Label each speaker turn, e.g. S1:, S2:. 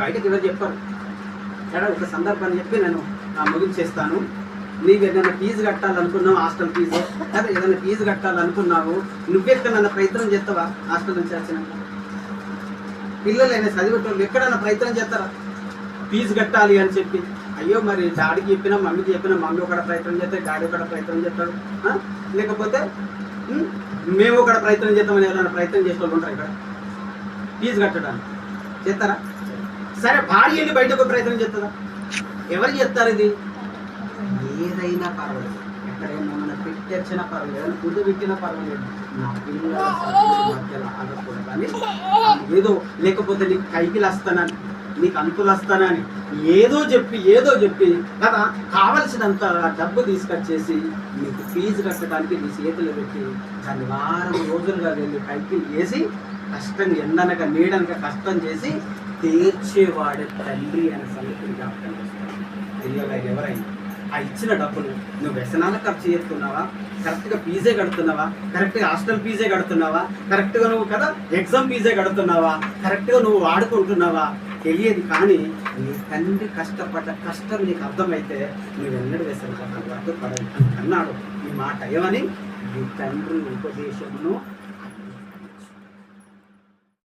S1: బయటకు ఎవరు చెప్పారు. సరే ఒక సందర్భాన్ని చెప్పి నేను ముగించేస్తాను నీవు ఏదైనా ఫీజు కట్టాలనుకున్నావు హాస్టల్ ఫీజు? అదే ఏదైనా ఫీజు కట్టాలనుకున్నావు నువ్వెక్కడైనా ప్రయత్నం చేస్తావా? హాస్టల్ నుంచి వచ్చినాక. పిల్లలు అయినా చదివేటోళ్ళు ఎక్కడైనా ప్రయత్నం చేస్తారా? ఫీజు కట్టాలి అని చెప్పి. అయ్యో మరి డాడీకి చెప్పినా మమ్మీకి చెప్పినా మమ్మీ ఒకటి ప్రయత్నం చేస్తే డాడీ ఒకటి ప్రయత్నం చేస్తాడు. లేకపోతే మేము ఒకటి ప్రయత్నం చేస్తామని ఏదైనా ప్రయత్నం చేసే వాళ్ళు ఉంటారు ఇక్కడ? ఫీజు కట్టడానికి. చేస్తారా? సరే భార్య వెళ్ళి బయటకు ప్రయత్నం చేస్తుందా? ఎవరు చేస్తారు ఇది? ఏదైనా పర్వాలేదు. ఎక్కడైనా మన పెట్టినా పర్వాలేదు. ఏదైనా పెట్టినా పర్వాలేదు. నా పిల్లల మధ్యలో ఏదో లేకపోతే నీకు కైకిలు వస్తానని నీకు అంకులు వస్తానని ఏదో చెప్పి ఏదో చెప్పి కదా కావలసినంత డబ్బు తీసుకొచ్చేసి నీకు ఫీజు కట్టడానికి నీ చేతులు పెట్టి దాన్ని వారం రోజులుగా వెళ్ళి కైకిలు వేసి కష్టం ఎండనక నీడనక కష్టం చేసి తీర్చేవాడే తండ్రి అనే సంగతిని జ్ఞాపకం చేస్తాను పిల్లలు ఎవరైనా ఆ ఇచ్చిన డబ్బులు నువ్వు వ్యసనాలు ఖర్చు చేస్తున్నావా? కరెక్ట్గా ఫీజే కడుతున్నావా? కరెక్ట్గా హాస్టల్ ఫీజే కడుతున్నావా? కరెక్ట్గా నువ్వు కదా ఎగ్జామ్ ఫీజే కడుతున్నావా? కరెక్ట్గా నువ్వు వాడుకుంటున్నావా? తెలియదు కానీ నీ తండ్రి కష్టపడ్డ కష్టం నీకు అర్థమైతే నువ్వు ఎన్నడూ వ్యసన పడవు అన్నాడు. ఈ మాట ఏమని? నీ తండ్రి ఉపదేశమును